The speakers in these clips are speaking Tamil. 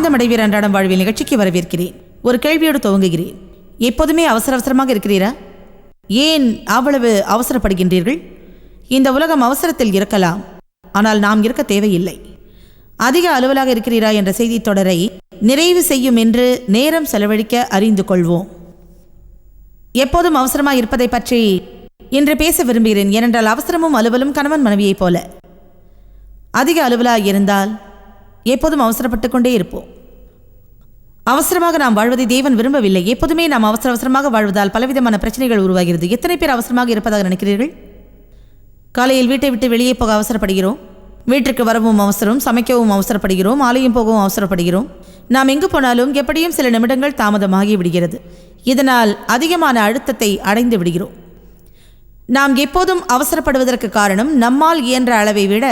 ஆனந்தமடைவீர் அன்றாடம் வாழ்வில் நிகழ்ச்சிக்கு வரவேற்கிறேன். ஒரு கேள்வியோடு துவங்குகிறேன். எப்போதுமே அவசர அவசரமாக இருக்கிறீரா? ஏன் அவ்வளவு அவசரப்படுகின்றீர்கள்? இந்த உலகம் அவசரத்தில் இருக்கலாம். ஆனால் நாம் இருக்க தேவையில்லை. அதிக அலுவலாக இருக்கிறீரா என்ற செய்தித் தொடரை நிறைவு செய்யும் என்று நேரம் செலவழிக்க அறிந்து கொள்வோம். எப்போதும் அவசரமாக இருப்பதை பற்றி இன்று பேச விரும்புகிறேன். ஏனென்றால் அவசரமும் அலுவலும் கணவன் மனைவியைப் போல. அதிக அலுவலாக இருந்தால் எப்போதும் அவசரப்பட்டு கொண்டே இருப்போம். அவசரமாக நாம் வாழ்வதை தேவன் விரும்பவில்லை. எப்போதுமே நாம் அவசர அவசரமாக வாழ்வதால் பலவிதமான பிரச்சனைகள் உருவாகிறது. எத்தனை பேர் அவசரமாக இருப்பதாக நினைக்கிறீர்கள்? காலையில் வீட்டை விட்டு வெளியே போக அவசரப்படுகிறோம். வீட்டிற்கு வரவும் அவசரம் சமைக்கவும் அவசரப்படுகிறோம் ஆலயம் போகவும் அவசரப்படுகிறோம். நாம் எங்கு போனாலும் எப்படியும் சில நிமிடங்கள் தாமதமாகி விடுகிறது. இதனால் அதிகமான அழுத்தத்தை அடைந்து விடுகிறோம். நாம் எப்போதும் அவசரப்படுவதற்கு காரணம் நம்மால் இயன்ற அளவை விட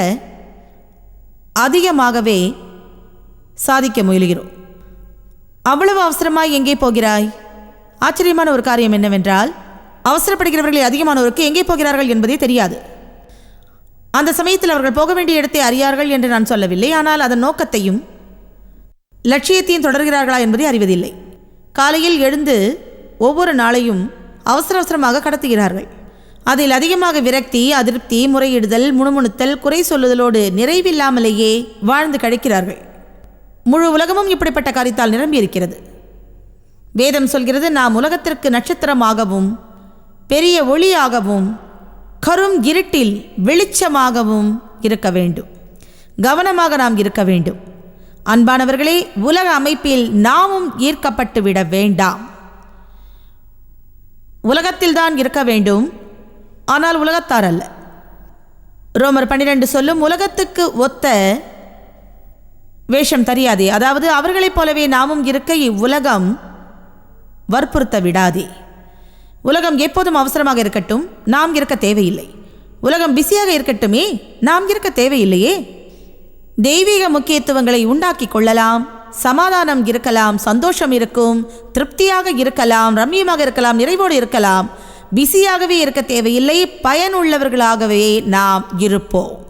அதிகமாகவே சாதிக்க முயலுகிறோம். அவ்வளவு அவசரமாய் எங்கே போகிறாய்? ஆச்சரியமான ஒரு காரியம் என்னவென்றால் அவசரப்படுகிறவர்கள் அதிகமானோருக்கு எங்கே போகிறார்கள் என்பதே தெரியாது. அந்த சமயத்தில் அவர்கள் போக வேண்டிய இடத்தை அறியார்கள் என்று நான் சொல்லவில்லை ஆனால் அதன் நோக்கத்தையும் லட்சியத்தையும் தொடர்கிறார்களா என்பதை அறிவதில்லை. காலையில் எழுந்து ஒவ்வொரு நாளையும் அவசர அவசரமாக கடத்துகிறார்கள். அதில் அதிகமாக விரக்தி அதிருப்தி முறையிடுதல் முணுமுணுத்தல் குறை சொல்லுதலோடு நிறைவில்லாமலேயே வாழ்ந்து கழிக்கிறார்கள். முழு உலகமும் இப்படிப்பட்ட காரியத்தால் நிரம்பியிருக்கிறது. வேதம் சொல்கிறது நாம் உலகத்திற்கு நட்சத்திரமாகவும் பெரிய ஒளியாகவும் கரும் இருட்டில் வெளிச்சமாகவும் இருக்க வேண்டும். கவனமாக நாம் இருக்க வேண்டும். அன்பானவர்களே உலக அமைப்பில் நாமும் ஈர்க்கப்பட்டு விட வேண்டாம். உலகத்தில்தான் இருக்க வேண்டும் ஆனால் உலகத்தார் அல்ல. ரோமர் பன்னிரண்டு சொல்லும் உலகத்துக்கு ஒத்த வேஷம் தெரியாதே. அதாவது அவர்களைப் போலவே நாமும் இருக்க இவ்வுலகம் வற்புறுத்த விடாதே. உலகம் எப்போதும் அவசரமாக இருக்கட்டும் நாம் இருக்க தேவையில்லை. உலகம் பிஸியாக இருக்கட்டுமே நாம் இருக்க தேவையில்லையே. தெய்வீக முக்கியத்துவங்களை உண்டாக்கி கொள்ளலாம் சமாதானம் இருக்கலாம் சந்தோஷம் இருக்கும் திருப்தியாக இருக்கலாம் ரம்மியமாக இருக்கலாம் நிறைவோடு இருக்கலாம். பிஸியாகவே இருக்க தேவையில்லை பயனுள்ளவர்களாகவே நாம் இருப்போம்.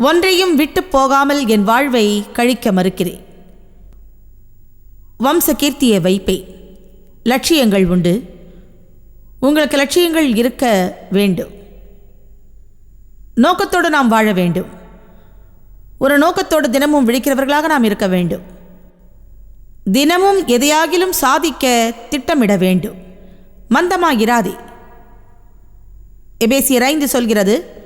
ஒன்றையும் விட்டு போகாமல் என் வாழ்வை கழிக்க மறுக்கிறேன். வம்ச கீர்த்தியை வைப்பேன். லட்சியங்கள் உண்டு. உங்களுக்கு லட்சியங்கள் இருக்க வேண்டும். நோக்கத்தோடு நாம் வாழ வேண்டும். ஒரு நோக்கத்தோடு தினமும் விழிக்கிறவர்களாக நாம் இருக்க வேண்டும். தினமும் எதையாகிலும் சாதிக்க திட்டமிட வேண்டும். மந்தமாகிறாதே எபேசியர் ஐந்து சொல்கிறது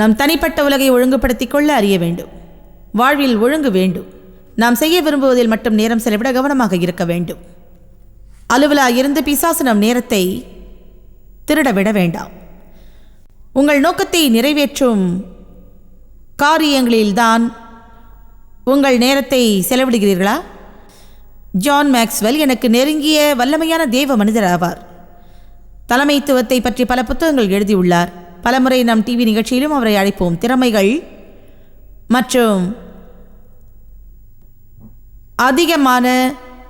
நம் தனிப்பட்ட உலகை ஒழுங்குபடுத்திக் கொள்ள அறிய வேண்டும். வாழ்வில் ஒழுங்கு வேண்டும். நாம் செய்ய விரும்புவதில் மட்டும் நேரம் செலவிட கவனமாக இருக்க வேண்டும். அலுவலா இருந்து பிசாசு நம் நேரத்தை திருட விட வேண்டாம். உங்கள் நோக்கத்தை நிறைவேற்றும் காரியங்களில்தான் உங்கள் நேரத்தை செலவிடுகிறீர்களா? ஜான் மேக்ஸ்வெல் எனக்கு நெருங்கிய வல்லமையான தேவ மனிதர் ஆவார். தலைமைத்துவத்தை பற்றி பல புத்தகங்கள் எழுதியுள்ளார். பலமுறை நம் டிவி நிகழ்ச்சியிலும் அவரை அழைப்போம். திறமைகள் மற்றும் அதிகமான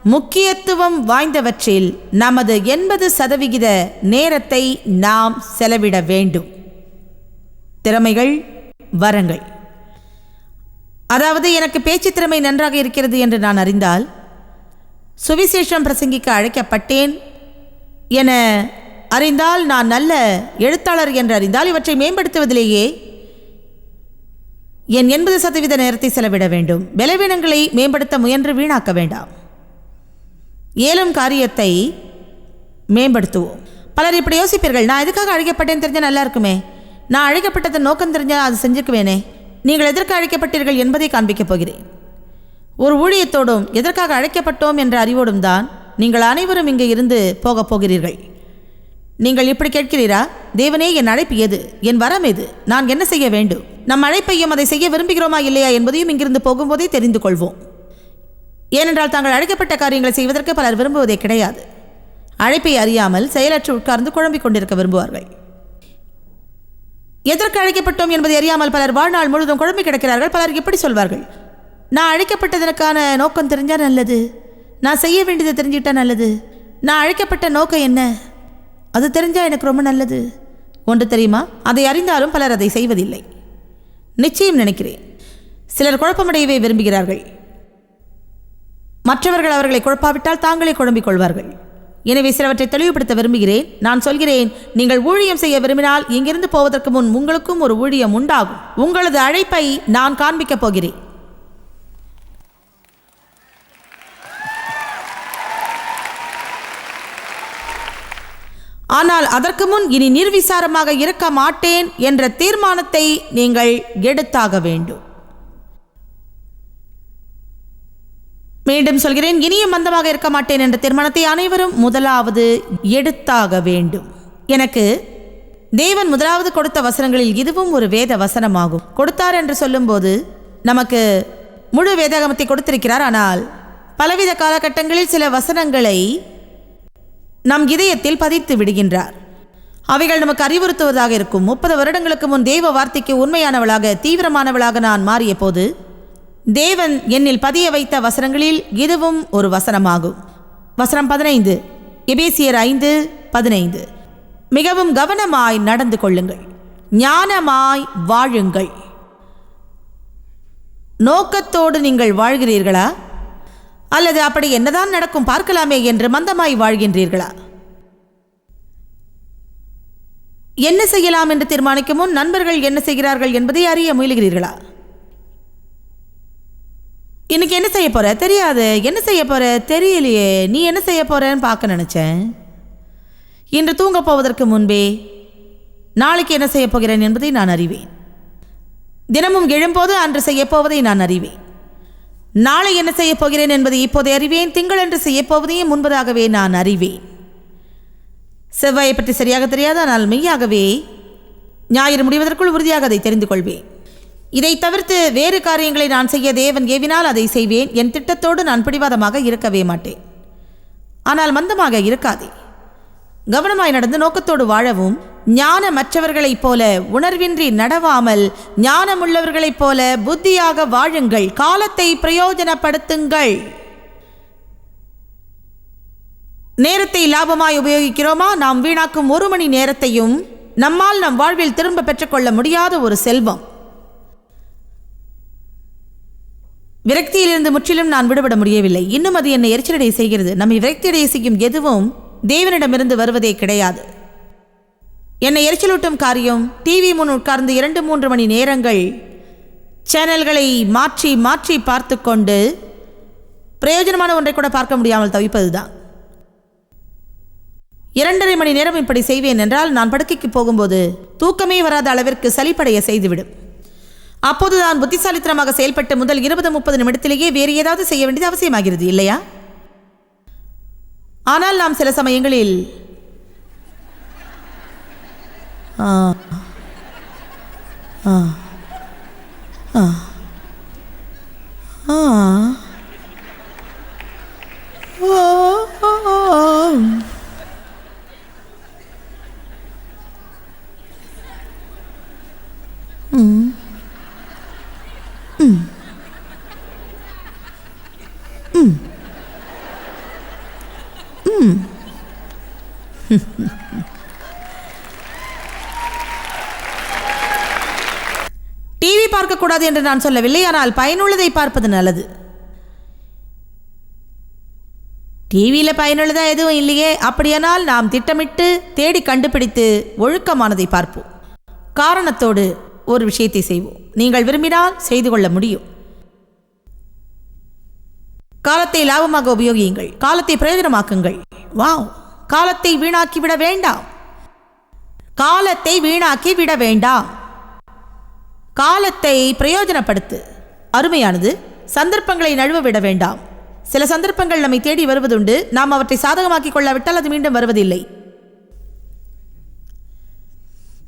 முக்கியத்துவம் வாய்ந்தவற்றில் நமது எண்பது சதவிகித நேரத்தை நாம் செலவிட வேண்டும். திறமைகள் வரங்கள். அதாவது எனக்கு பேச்சு திறமை நன்றாக இருக்கிறது என்று நான் அறிந்தால் சுவிசேஷம் பிரசங்கிக்க அழைக்கப்பட்டேன் என அறிந்தால் நான் நல்ல எழுத்தாளர் என்று அறிந்தால் இவற்றை மேம்படுத்துவதிலேயே என் எண்பது சதவீத நேரத்தை செலவிட வேண்டும். பலவீனங்களை மேம்படுத்த முயன்று வீணாக்க வேண்டாம். ஏலும் காரியத்தை மேம்படுத்துவோம். பலர் இப்படி யோசிப்பீர்கள் நான் எதுக்காக அழைக்கப்பட்டேன் தெரிஞ்ச நல்லா இருக்குமே. நான் அழைக்கப்பட்டதன் நோக்கம் தெரிஞ்சால் அது செஞ்சுக்குவேனே. நீங்கள் எதற்கு அழைக்கப்பட்டீர்கள் என்பதை காண்பிக்கப் போகிறேன். ஒரு ஊழியத்தோடும் எதற்காக அழைக்கப்பட்டோம் என்ற அறிவோடும் தான் நீங்கள் அனைவரும் இங்கே இருந்து போகப் போகிறீர்கள். நீங்கள் இப்படி கேட்கிறீரா? தேவனே என் அழைப்பு எது? என் வரம் எது? நான் என்ன செய்ய வேண்டும்? நம் அழைப்பையும் அதை செய்ய விரும்புகிறோமா இல்லையா என்பதையும் இங்கிருந்து போகும்போதே தெரிந்து கொள்வோம். ஏனென்றால் தாங்கள் அழைக்கப்பட்ட காரியங்களை செய்வதற்கு பலர் விரும்புவதே கிடையாது. அழைப்பை அறியாமல் செயலற்று உட்கார்ந்து குழம்பிக் கொண்டிருக்க விரும்புவார்கள். எதற்கு அழைக்கப்பட்டோம் என்பதை அறியாமல் பலர் வாழ்நாள் முழுவதும் குழம்பி கிடக்கிறார்கள். பலர் எப்படி சொல்வார்கள். நான் அழைக்கப்பட்டதற்கான நோக்கம் தெரிஞ்சால் நல்லது. நான் செய்ய வேண்டியதை தெரிஞ்சுக்கிட்டால் நல்லது. நான் அழைக்கப்பட்ட நோக்கம் என்ன? அது தெரிஞ்சால் எனக்கு ரொம்ப நல்லது. ஒன்று தெரியுமா? அதை அறிந்தாலும் பலர் அதை செய்வதில்லை. நிச்சயம் நினைக்கிறேன். சிலர் குழப்பமடையவே விரும்புகிறார்கள். மற்றவர்கள் அவர்களை குழப்பாவிட்டால் தாங்களே குழம்பிக் கொள்வார்கள். எனவே சிலவற்றை தெளிவுபடுத்த விரும்புகிறேன். நான் சொல்கிறேன் நீங்கள் ஊழியம் செய்ய விரும்பினால் இங்கிருந்து போவதற்கு முன் உங்களுக்கும் ஒரு ஊழியம் உண்டாகும். உங்களது அழைப்பை நான் காண்பிக்கப் போகிறேன். ஆனால் அதற்கு முன் இனி நிர்விசாரமாக இருக்க மாட்டேன் என்ற தீர்மானத்தை நீங்கள் எடுத்தாக வேண்டும். மீண்டும் சொல்கிறேன் இனியும் மந்தமாக இருக்க மாட்டேன் என்ற தீர்மானத்தை அனைவரும் முதலாவது எடுத்தாக வேண்டும். எனக்கு தேவன் முதலாவது கொடுத்த வசனங்களில் இதுவும் ஒரு வேத வசனமாகும். கொடுத்தார் என்று சொல்லும்போது நமக்கு முழு வேதாகமத்தை கொடுத்திருக்கிறார். ஆனால் பலவித காலகட்டங்களில் சில வசனங்களை நம் இதயத்தில் பதித்து விடுகின்றார். அவைகள் நமக்கு அறிவுறுத்துவதாக இருக்கும். முப்பது வருடங்களுக்கு முன் தெய்வ வார்த்தைக்கு உண்மையானவளாக தீவிரமானவளாக நான் மாறிய போது தேவன் என்னில் பதிய வைத்த வசனங்களில் இதுவும் ஒரு வசனமாகும். வசனம் பதினைந்து எபேசியர் ஐந்து பதினைந்து. மிகவும் கவனமாய் நடந்து கொள்ளுங்கள். ஞானமாய் வாழுங்கள். நோக்கத்தோடு நீங்கள் வாழ்கிறீர்களா? அல்லது அப்படி என்னதான் நடக்கும் பார்க்கலாமே என்று மந்தமாய் வாழ்கின்றீர்களா? என்ன செய்யலாம் என்று தீர்மானிக்கும் முன் நண்பர்கள் என்ன செய்கிறார்கள் என்பதை அறிய முயலுகிறீர்களா? இன்னைக்கு என்ன செய்ய போற? தெரியாது. என்ன செய்ய போற? தெரியலையே. நீ என்ன செய்ய போறன்னு பார்க்க நினைச்சேன். இன்று தூங்கப் போவதற்கு முன்பே நாளைக்கு என்ன செய்யப் போகிறேன் என்பதை நான் அறிவேன். தினமும் எழும்போது அன்று செய்யப் போவதை நான் அறிவேன். நாளை என்ன செய்யப் போகிறேன் என்பதை இப்போதை அறிவேன். திங்களன்று செய்யப் போவதையும் முன்பதாகவே நான் அறிவேன். செவ்வாயை பற்றி சரியாக தெரியாது ஆனால் மெய்யாகவே ஞாயிறு முடிவதற்குள் உறுதியாக அதை தெரிந்து கொள்வேன். இதை தவிர்த்து வேறு காரியங்களை நான் செய்ய தேவன் ஏவினால் அதை செய்வேன். என் திட்டத்தோடு நான் பிடிவாதமாக இருக்கவே மாட்டேன். ஆனால் மந்தமாக இருக்காதே. கவனமாய் நடந்து நோக்கத்தோடு வாழவும் ஞானமற்றவர்களைப் போல உணர்வின்றி நடவாமல் ஞானமுள்ளவர்களைப் போல புத்தியாக வாழுங்கள். காலத்தை பிரயோஜனப்படுத்துங்கள். நேரத்தை லாபமாய் உபயோகிக்கிறோமா? நாம் வீணாக்கும் ஒரு மணி நேரத்தையும் நம்மால் நம் வாழ்வில் திரும்ப பெற்றுக்கொள்ள முடியாத ஒரு செல்வம். விரக்தியிலிருந்து முற்றிலும் நான் விடுபட முடியவில்லை. இன்னும் அது என்னை எரிச்சலடைய செய்கிறது. நம்மை விரக்தியடைய செய்யும் எதுவும் தேவனிடமிருந்து வருவதே கிடையாது. என்னை எரிச்சலூட்டும் காரியம். டிவி முன் உட்கார்ந்து இரண்டு மூன்று மணி நேரங்கள் சேனல்களை மாற்றி மாற்றி பார்த்து கொண்டு பிரயோஜனமான ஒன்றை கூட பார்க்க முடியாமல் தவிப்பதுதான். இரண்டரை மணி நேரம் இப்படி செய்வேன் என்றால் நான் படுக்கைக்கு போகும்போது தூக்கமே வராத அளவிற்கு சலிப்படைய செய்துவிடும். அப்போது நான் புத்திசாலித்தனமாக செயல்பட்டு முதல் இருபது முப்பது நிமிடத்திலேயே வேறு ஏதாவது செய்ய வேண்டியது அவசியமாகிறது இல்லையா? ஆனால் நாம் சில சமயங்களில் 아, 아, 아, 아, 아, 음, 음, 음, 음. பார்க்கக்கூடாது என்று நான் சொல்லவில்லை ஆனால் பயனுள்ளதை பார்ப்பது நல்லது. டிவியில் பயனுள்ளதா எதுவும் இல்லையே அப்படியானால் நாம் திட்டமிட்டு தேடி கண்டுபிடித்து ஒழுக்கமானதை பார்ப்போம். காரணத்தோடு ஒரு விஷயத்தை செய்வோம். நீங்கள் விரும்பினால் செய்து கொள்ள முடியும். காலத்தை லாபமாக உபயோகியுங்கள். காலத்தை பிரயோஜனமாக்குங்கள். வாவ்! காலத்தை வீணாக்கி விட வேண்டாம். காலத்தை வீணாக்கி விட வேண்டாம். காலத்தை பிரயோஜனப்படுத்து. அருமையானது. சந்தர்ப்பங்களை நழுவ விட வேண்டாம். சில சந்தர்ப்பங்கள் நம்மை தேடி வருவதுண்டு. நாம் அவற்றை சாதகமாக்கிக் கொள்ளாவிட்டால் அது மீண்டும் வருவதில்லை.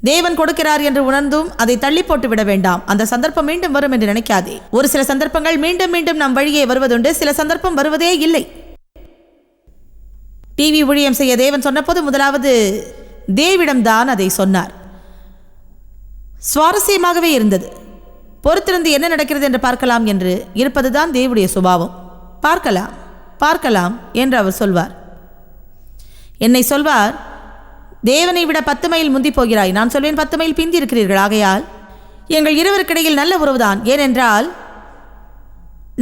தேவன் கொடுக்கிறார் என்று உணர்ந்தும் அதை தள்ளி போட்டு விட வேண்டாம். அந்த சந்தர்ப்பம் மீண்டும் வரும் என்று நினைக்காதே. ஒரு சில சந்தர்ப்பங்கள் மீண்டும் மீண்டும் நம் வழியே வருவதுண்டு. சில சந்தர்ப்பம் வருவதே இல்லை. டிவி ஊழியம் செய்ய தேவன் சொன்னபோது முதலாவது தேவிடம்தான் அதை சொன்னார். சுவாரஸ்யமாகவே இருந்தது. பொறுத்திருந்து என்ன நடக்கிறது என்று பார்க்கலாம் என்று இருப்பதுதான் தேவுடைய சுபாவம். பார்க்கலாம் பார்க்கலாம் என்று அவர் சொல்வார். என்னை சொல்வார் தேவனை விட பத்து மைல் முந்தி போகிறாய். நான் சொல்வேன் பத்து மைல் பிந்தி இருக்கிறீர்கள். ஆகையால் எங்கள் இருவருக்கிடையில் நல்ல உறவுதான். ஏனென்றால்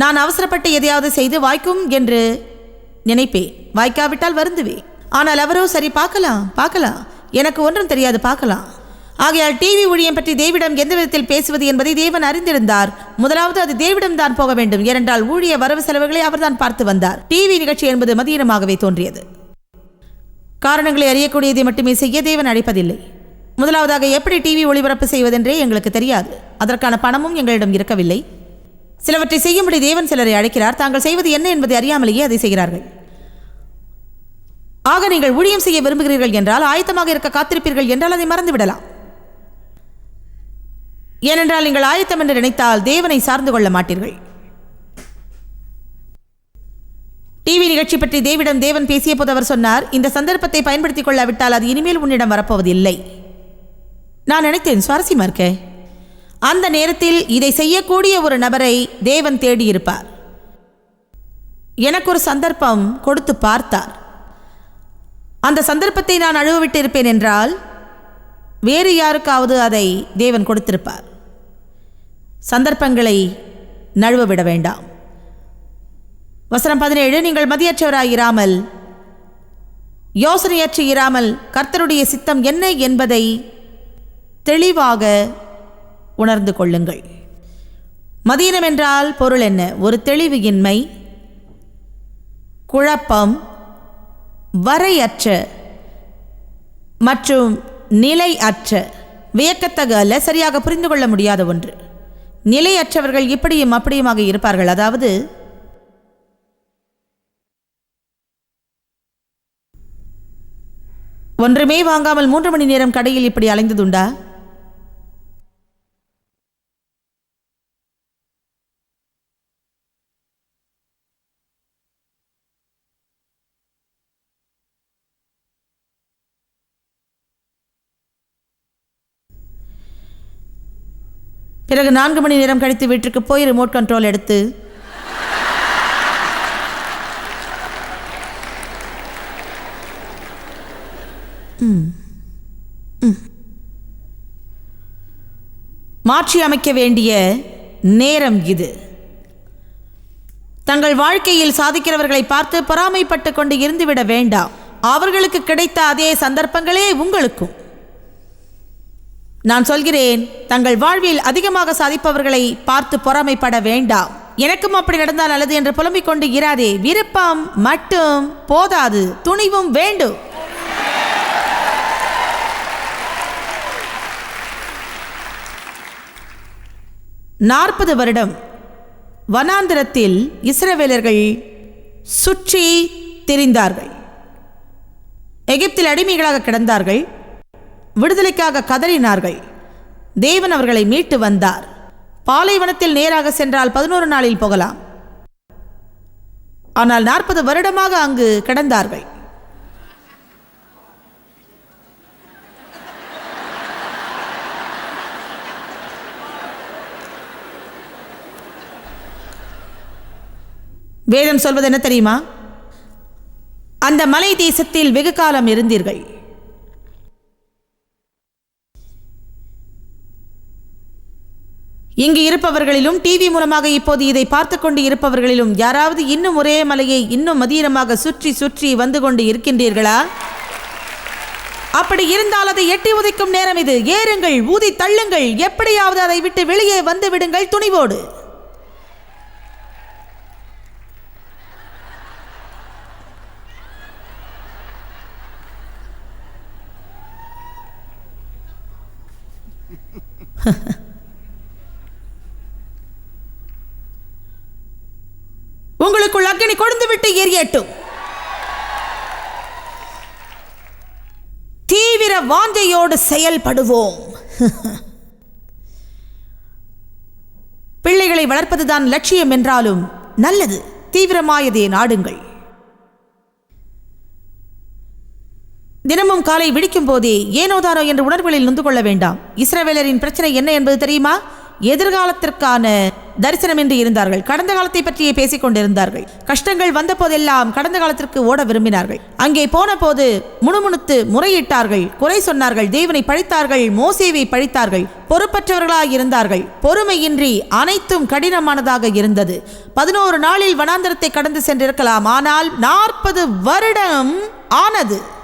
நான் அவசரப்பட்டு எதையாவது செய்து வாய்க்கும் என்று நினைப்பேன். வாய்க்காவிட்டால் வருந்துவேன். ஆனால் அவரோ சரி பார்க்கலாம் பார்க்கலாம். எனக்கு ஒன்றும் தெரியாது பார்க்கலாம். ஆகையால் டிவி ஊழியம் பற்றி தேவிடம் எந்த விதத்தில் பேசுவது என்பதை தேவன் அறிந்திருந்தார். முதலாவது அது தேவிடம் தான் போக வேண்டும். ஏனென்றால் ஊழிய வரவு செலவுகளை அவர்தான் பார்த்து வந்தார். டிவி நிகழ்ச்சி என்பது மதியனமாகவே தோன்றியது. காரணங்களை அறியக்கூடியதை மட்டுமே செய்ய தேவன் அழைப்பதில்லை. முதலாவதாக எப்படி டிவி ஒளிபரப்பு செய்வதென்றே எங்களுக்கு தெரியாது. அதற்கான பணமும் எங்களிடம் இருக்கவில்லை. சிலவற்றை செய்யும்படி தேவன் சிலரை அழைக்கிறார். தாங்கள் செய்வது என்ன என்பதை அறியாமலேயே அதை செய்கிறார்கள். ஆக நீங்கள் ஊழியம் செய்ய விரும்புகிறீர்கள் என்றால் ஆயத்தமாக இருக்க காத்திருப்பீர்கள் என்றால் அதை மறந்துவிடலாம். ஏனென்றால் நீங்கள் ஆயத்தம் என்று நினைத்தால் தேவனை சார்ந்து கொள்ள மாட்டீர்கள். டிவி நிகழ்ச்சி பற்றி தேவிடம் தேவன் பேசிய போது அவர் சொன்னார் இந்த சந்தர்ப்பத்தை பயன்படுத்திக் கொள்ளாவிட்டால் அது இனிமேல் உன்னிடம் வரப்போவதில்லை. நான் நினைத்தேன் சுவாரஸ்யமா இருக்க? அந்த நேரத்தில் இதை செய்யக்கூடிய ஒரு நபரை தேவன் தேடியிருப்பார். எனக்கு ஒரு சந்தர்ப்பம் கொடுத்து பார்த்தார். அந்த சந்தர்ப்பத்தை நான் அழுவவிட்டு இருப்பேன் என்றால் வேறு யாருக்காவது அதை தேவன் கொடுத்திருப்பார். சந்தர்ப்பங்களை நழுவ விட வேண்டாம். வசனம் பதினேழு நீங்கள் மதியற்றவராயிராமல் யோசனையற்று இராமல் கர்த்தருடைய சித்தம் என்ன என்பதை தெளிவாக உணர்ந்து கொள்ளுங்கள். மதியனம் என்றால் பொருள் என்ன? ஒரு தெளிவு இன்மை குழப்பம் வரையற்ற மற்றும் நிலை அற்ற வியக்கத்தக அல்ல சரியாக புரிந்து கொள்ள முடியாத ஒன்று. நிலையற்றவர்கள் இப்படியும் அப்படியுமாக இருப்பார்கள். அதாவது ஒன்றுமே வாங்காமல் மூன்று மணி நேரம் கடையில் இப்படி அலைந்ததுண்டா? பிறகு நான்கு மணி நேரம் கழித்து வீட்டுக்கு போய் ரிமோட் கண்ட்ரோல் எடுத்து. மாற்றி அமைக்க வேண்டிய நேரம் இது. தங்கள் வாழ்க்கையில் சாதிக்கிறவர்களை பார்த்து பொறாமைப்பட்டு கொண்டு இருந்துவிட வேண்டாம். அவர்களுக்கு கிடைத்த அதே சந்தர்ப்பங்களே உங்களுக்கும். நான் சொல்கிறேன் தங்கள் வாழ்வில் அதிகமாக சாதிப்பவர்களை பார்த்து பொறாமைப்பட வேண்டாம். எனக்கும் அப்படி நடந்தால் அல்லது என்று புலம்பிக் கொண்டு இராதே விருப்பம் மட்டும் போதாது துணிவும் வேண்டும். நாற்பது வருடம் வனாந்திரத்தில் இஸ்ரவேலர்கள் சுற்றி திரிந்தார்கள். எகிப்தில் அடிமைகளாக கிடந்தார்கள். விடுதலைக்காக கதறினார்கள். தேவன் அவர்களை மீட்டு வந்தார். பாலைவனத்தில் நேராக சென்றால் பதினோரு நாளில் போகலாம். ஆனால் நாற்பது வருடமாக அங்கு கிடந்தார்கள். வேதம் சொல்வது என்ன தெரியுமா? அந்த மலை தேசத்தில் வெகு காலம் இருந்தீர்கள். இங்கு இருப்பவர்களிலும் டிவி மூலமாக இப்போது இதை பார்த்து கொண்டு இருப்பவர்களிலும் யாராவது இன்னும் ஒரே மலையை இன்னும் மதியமாக சுற்றி சுற்றி வந்து கொண்டு இருக்கின்றீர்களா? அப்படி இருந்தால் அதை எட்டி உதைக்கும் நேரம் இது. ஏறுங்கள் ஊதி தள்ளுங்கள். எப்படியாவது அதை விட்டு வெளியே வந்து விடுங்கள் துணிவோடு. எரியட்டும் தீவிர வாஞ்சையோடு செயல்படுவோம். பிள்ளைகளை வளர்ப்பதுதான் லட்சியம் என்றாலும் நல்லது. தீவிரமாயதே நாடுங்கள். தினமும் காலை விடிக்கும் போதே ஏனோதானோ என்ற உணர்வுகளில் நொந்து கொள்ள வேண்டாம். இஸ்ரவேலரின் பிரச்சனை என்ன என்பது தெரியுமா? எதிர்காலத்திற்கான தரிசனமின்றி இருந்தார்கள். கடந்த காலத்தை பற்றியே பேசிக் கொண்டிருந்தார்கள். கஷ்டங்கள் வந்த போதெல்லாம் கடந்த காலத்திற்கு ஓட விரும்பினார்கள். அங்கே போன போது முணுமுணுத்து முறையிட்டார்கள். குறை சொன்னார்கள். தேவனை பழித்தார்கள். மோசேவை பழித்தார்கள். பொறுப்பற்றவர்களாக இருந்தார்கள். பொறுமையின்றி அனைத்தும் கடினமானதாக இருந்தது. பதினோரு நாளில் வனாந்தரத்தை கடந்து சென்றிருக்கலாம். ஆனால் நாற்பது வருடம் ஆனது.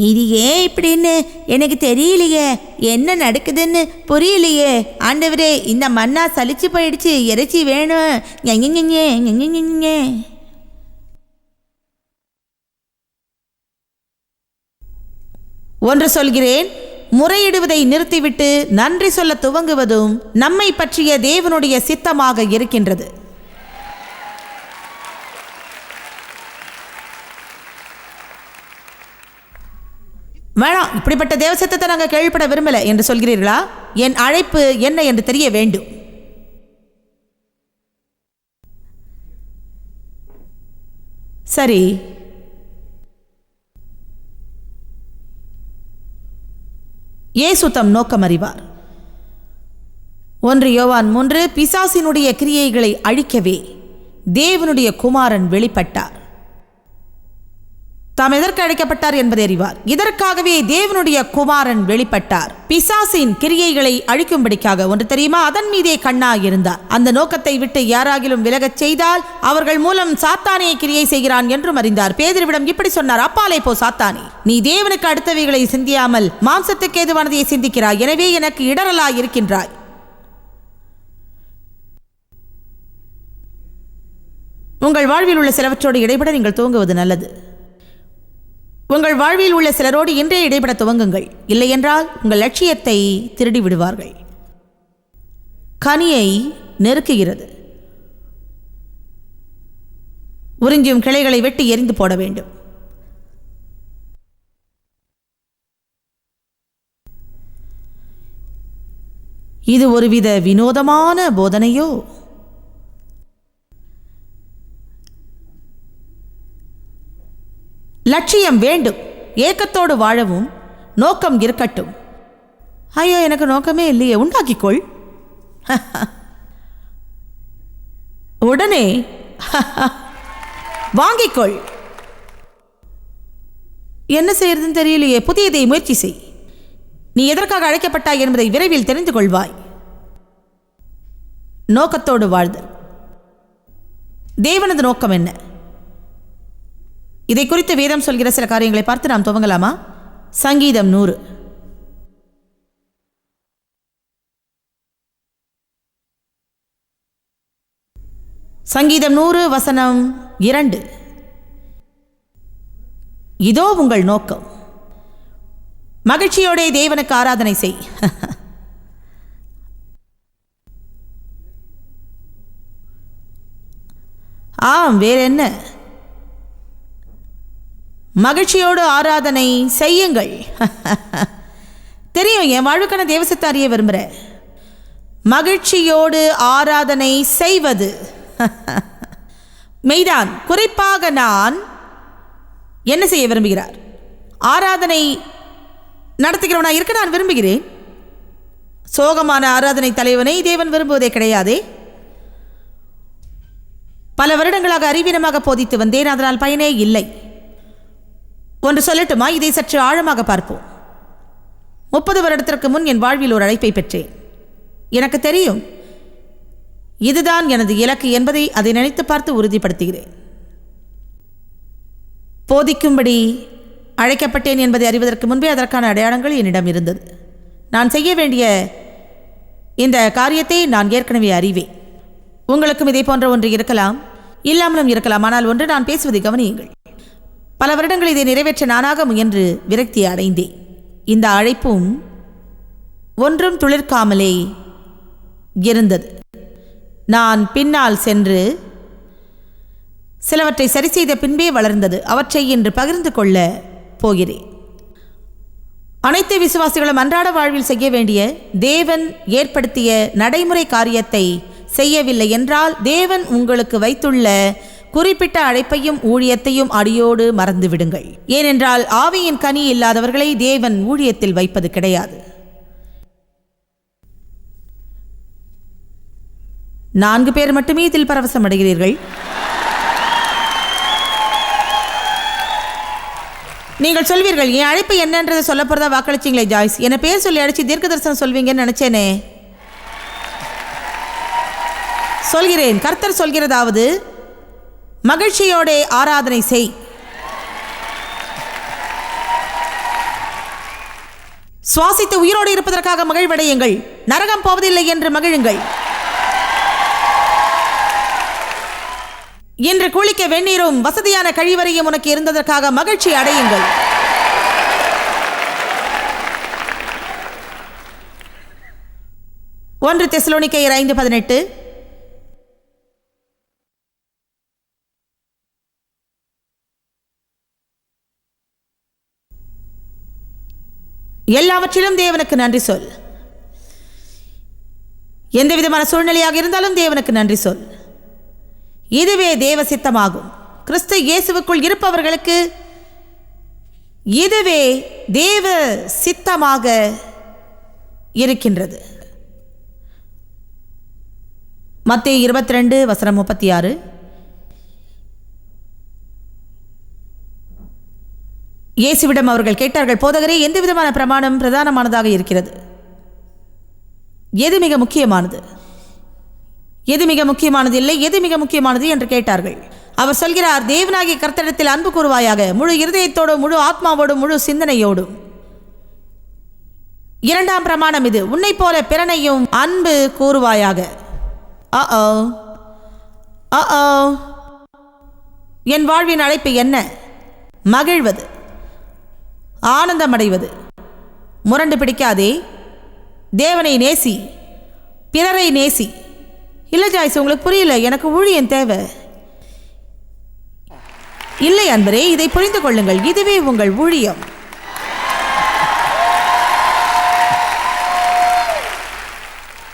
இது ஏன் இப்படின்னு எனக்கு தெரியலையே. என்ன நடக்குதுன்னு புரியலையே. ஆண்டவரே இந்த மண்ணா சலிச்சு போயிடுச்சு. இறைச்சி வேணும். ஒன்று சொல்கிறேன் முறையிடுவதை நிறுத்திவிட்டு நன்றி சொல்ல துவங்குவதும் நம்மை பற்றிய தேவனுடைய சித்தமாக இருக்கின்றது. வேணாம் இப்படிப்பட்ட தேவசத்தத்தை நாங்கள் கேள்விப்பட விரும்பலை என்று சொல்கிறீர்களா? என் அழைப்பு என்ன என்று தெரிய வேண்டும். சரி. ஏசு தம் நோக்கம் அறிவார். ஒன்று யோவான் மூன்று பிசாசினுடைய கிரியைகளை அழிக்கவே தேவனுடைய குமாரன் வெளிப்பட்டார். தாம் எதற்கு அழைக்கப்பட்டார் என்பதை அறிவார். இதற்காகவே தேவனுடைய குமாரன் வெளிப்பட்டார். பிசாசின் கிரியைகளை அழிக்கும்படிக்காக. ஒன்று தெரியுமா? அதன் மீதே கண்ணா இருந்தார். அந்த நோக்கத்தை விட்டு யாராகிலும் விலகச் செய்தால் அவர்கள் மூலம் சாத்தானே கிரியை செய்கிறான் என்றும் அறிந்தார். பேதரிவிடம் இப்படி சொன்னார் அப்பாலே போ சாத்தானே. நீ தேவனுக்கு அடுத்தவைகளை சிந்தியாமல் மாம்சத்துக்கு ஏதுவானதையை சிந்திக்கிறாய். எனவே எனக்கு இடரலாய் இருக்கின்றாய். உங்கள் வாழ்வில் உள்ள சிலவற்றோடு இடைபட நீங்கள் தூங்குவது நல்லது. உங்கள் வாழ்வில் உள்ள சிலரோடு இன்றே இடைபட துவங்குங்கள். இல்லையென்றால் உங்கள் லட்சியத்தை திருடி விடுவார்கள். கனியை நெருக்குகிறது. உறிஞ்சும் கிளைகளை வெட்டி எரிந்து போட வேண்டும். இது ஒருவித வினோதமான போதனையோ? லட்சியம் வேண்டும். ஏக்கத்தோடு வாழவும் நோக்கம் இருக்கட்டும். ஐயோ எனக்கு நோக்கமே இல்லையே. உண்டாக்கிக்கொள். உடனே வாங்கிக்கொள். என்ன செய்யறதுன்னு தெரியலையே. புதியதை முயற்சி செய். நீ எதற்காக அழைக்கப்பட்டாய் என்பதை விரைவில் தெரிந்து கொள்வாய். நோக்கத்தோடு வாழ்தல். தேவனது நோக்கம் என்ன? இதை குறித்து வேதம் சொல்கிற சில காரியங்களை பார்த்து நாம் துவங்கலாமா? சங்கீதம் நூறு. சங்கீதம் நூறு வசனம் இரண்டு. இதோ உங்கள் நோக்கம். மகிழ்ச்சியோடே தேவனுக்கு ஆராதனை செய். ஆம் வேற என்ன மகிழ்ச்சியோடு ஆராதனை செய்யுங்கள். தெரியும் என் வாழ்வுக்கான தேவசத்தை அறிய விரும்புகிறேன் மகிழ்ச்சியோடு ஆராதனை செய்வது. மெய்தான் குறிப்பாக நான் என்ன செய்ய விரும்புகிறார்? ஆராதனை நடத்துகிறவனா இருக்க நான் விரும்புகிறேன். சோகமான ஆராதனை தலைவனை தேவன் விரும்புவதே கிடையாதே. பல வருடங்களாக அறிவீனமாக போதித்து வந்தேன் அதனால் பயனே இல்லை. ஒன்று சொல்லட்டுமா? இதை சற்று ஆழமாக பார்ப்போம். முப்பது வருடத்திற்கு முன் என் வாழ்வில் ஒரு அழைப்பை பெற்றேன். எனக்கு தெரியும் இதுதான் எனது இலக்கு என்பதை அதை நினைத்து பார்த்து உறுதிப்படுத்துகிறேன். போதிக்கும்படி அழைக்கப்பட்டேன் என்பதை அறிவதற்கு முன்பே அதற்கான அடையாளங்கள் என்னிடம் இருந்தது. நான் செய்ய வேண்டிய இந்த காரியத்தை நான் ஏற்கனவே அறிவேன். உங்களுக்கும் இதே போன்ற ஒன்று இருக்கலாம் இல்லாமலும் இருக்கலாம். ஆனால் ஒன்று நான் பேசுவதை கவனியுங்கள். பல வருடங்கள் இதை நிறைவேற்ற நானாக முயன்று விரக்தி அடைந்தேன். இந்த அழைப்பும் ஒன்றும் துளிர்க்காமலே இருந்தது. நான் பின்னால் சென்று சிலவற்றை சரி செய்த பின்பே வளர்ந்தது. அவற்றை இன்று பகிர்ந்து கொள்ள போகிறேன். அனைத்து விசுவாசிகளும் அன்றாட வாழ்வில் செய்ய வேண்டிய தேவன் ஏற்படுத்திய நடைமுறை காரியத்தை செய்யவில்லை என்றால் தேவன் உங்களுக்கு வைத்துள்ள குறிப்பிட்ட அழைப்பையும் ஊழியத்தையும் அடியோடு மறந்துவிடுங்கள். ஏனென்றால் ஆவியின் கனி இல்லாதவர்களை தேவன் ஊழியத்தில் வைப்பது கிடையாது. நான்கு பேர் மட்டுமே இதில் பரவசம் அடைகிறீர்கள். நீங்கள் சொல்வீர்கள் என் அழைப்பு என்னன்றதை சொல்ல போறதா வாக்களிச்சிங்களே ஜாய்ஸ்? என்னை பேர் சொல்லி அழைச்சி தீர்க்க தரிசனம் சொல்வீங்கன்னு நினைச்சேனே. சொல்கிறேன். கர்த்தர் சொல்கிறதாவது மகிழ்ச்சியோட ஆராதனை செய். சுவாசித்து உயிரோடு இருப்பதற்காக மகிழ்வடையுங்கள். நரகம் போவதில்லை என்று மகிழுங்கள். இன்று குளிக்க வெந்நீரும் வசதியான கழிவறையும் உனக்கு இருந்ததற்காக மகிழ்ச்சி அடையுங்கள். ஒன்று தெசலோனிக்கையர் ஐந்து பதினெட்டு. எல்லாவற்றிலும் தேவனுக்கு நன்றி சொல். எந்த விதமான சூழ்நிலையாக இருந்தாலும் தேவனுக்கு நன்றி சொல். இதுவே தேவ சித்தமாகும். கிறிஸ்து இயேசுவுக்குள் இருப்பவர்களுக்கு இதுவே தேவ சித்தமாக இருக்கின்றது. மத்திய இருபத்தி ரெண்டு வசனம் முப்பத்தி ஆறு. இயேசுவிடம் அவர்கள் கேட்டார்கள் போதகரே எந்த விதமான பிரமாணம் பிரதானமானதாக இருக்கிறது? எது மிக முக்கியமானது? எது மிக முக்கியமானது இல்லை? எது மிக முக்கியமானது? என்று கேட்டார்கள். அவர் சொல்கிறார் தேவனாகிய கர்த்தடத்தில் அன்பு கூறுவாயாக முழு இருதயத்தோடும் முழு ஆத்மாவோடும் முழு சிந்தனையோடும். இரண்டாம் பிரமாணம் இது. உன்னை போல பிறனையும் அன்பு கூறுவாயாக. அ அ என் வாழ்வின் அழைப்பு என்ன? மகிழ்வது. ஆனந்தமடைவது. முரண்டு பிடிக்காதே. தேவனை நேசி. பிறரை நேசி. இல்லை ஜாய்ஸ் உங்களுக்கு புரியல எனக்கு ஊழியன் தேவை. இல்லை அன்பரே இதை புரிந்து கொள்ளுங்கள். இதுவே உங்கள் ஊழியம்.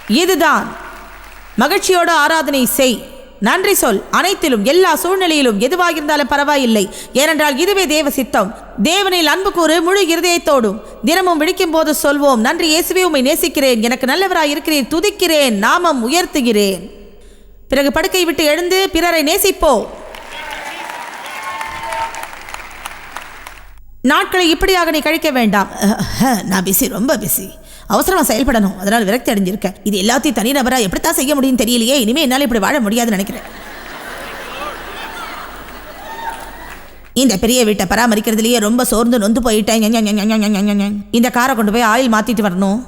இதுதான். மகிழ்ச்சியோடு ஆராதனை செய். நன்றி சொல். அனைத்திலும் எல்லா சூழ்நிலையிலும் எதுவாக இருந்தாலும் பரவாயில்லை. ஏனென்றால் இதுவே தேவ சித்தம். தேவனில் அன்பு கூறு முழு இருதயத்தோடும். தினமும் விழிக்கும் போது சொல்வோம் நன்றி இயேசுவே உமை நேசிக்கிறேன். எனக்கு நல்லவராய் இருக்கிறேன் துதிக்கிறேன். நாமம் உயர்த்துகிறேன். பிறகு படுக்கை விட்டு எழுந்து பிறரை நேசிப்போ? நாட்களை இப்படியாக நீ கழிக்க வேண்டாம். நான் பிஸி ரொம்ப பிஸி அவசரமாக செயல்படணும். அதனால் விரக்தி அடைஞ்சிருக்கேன் இது எல்லாத்தையும் தனிநபராக எப்படித்தான் செய்ய முடியும் தெரியலையே. இனிமேல் என்னால் இப்படி வாழ முடியாதுன்னு நினைக்கிறேன். இந்த பெரிய வீட்டை பராமரிக்கிறதுலயே ரொம்ப சோர்ந்து நொந்து போயிட்டேன். இந்த காரை கொண்டு போய் ஆயில் மாத்திட்டு வரணும்.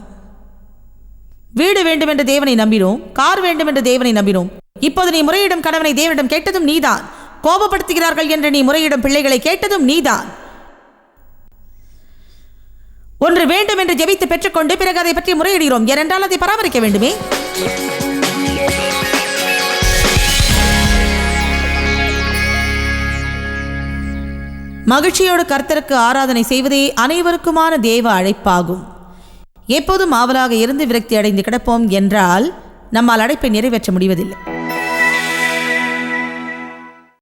வீடு வேண்டும் என்ற தேவனை நம்பினோம். கார் வேண்டும் என்ற தேவனை நம்பினோம். இப்போது நீ முறையிடும் கணவனை தேவனிடம் கேட்டதும் நீதான். கோபப்படுத்துகிறார்கள் என்று நீ முறையிடும் பிள்ளைகளை கேட்டதும் நீதான். ஒன்று வேண்டும் என்று ஜெபித்து பெற்றுக்கொண்டு பிறகு அதை பற்றி முறையிடுகிறோம். ஏனென்றால் அதை பராமரிக்க வேண்டுமே. மகிழ்ச்சியோடு கர்த்தருக்கு ஆராதனை செய்வதே அனைவருக்குமான தேவ அழைப்பாகும். எப்போதும் ஆவலாக இருந்து விரக்தி அடைந்து கிடப்போம் என்றால் நம்மால் அழைப்பை நிறைவேற்ற முடிவதில்லை.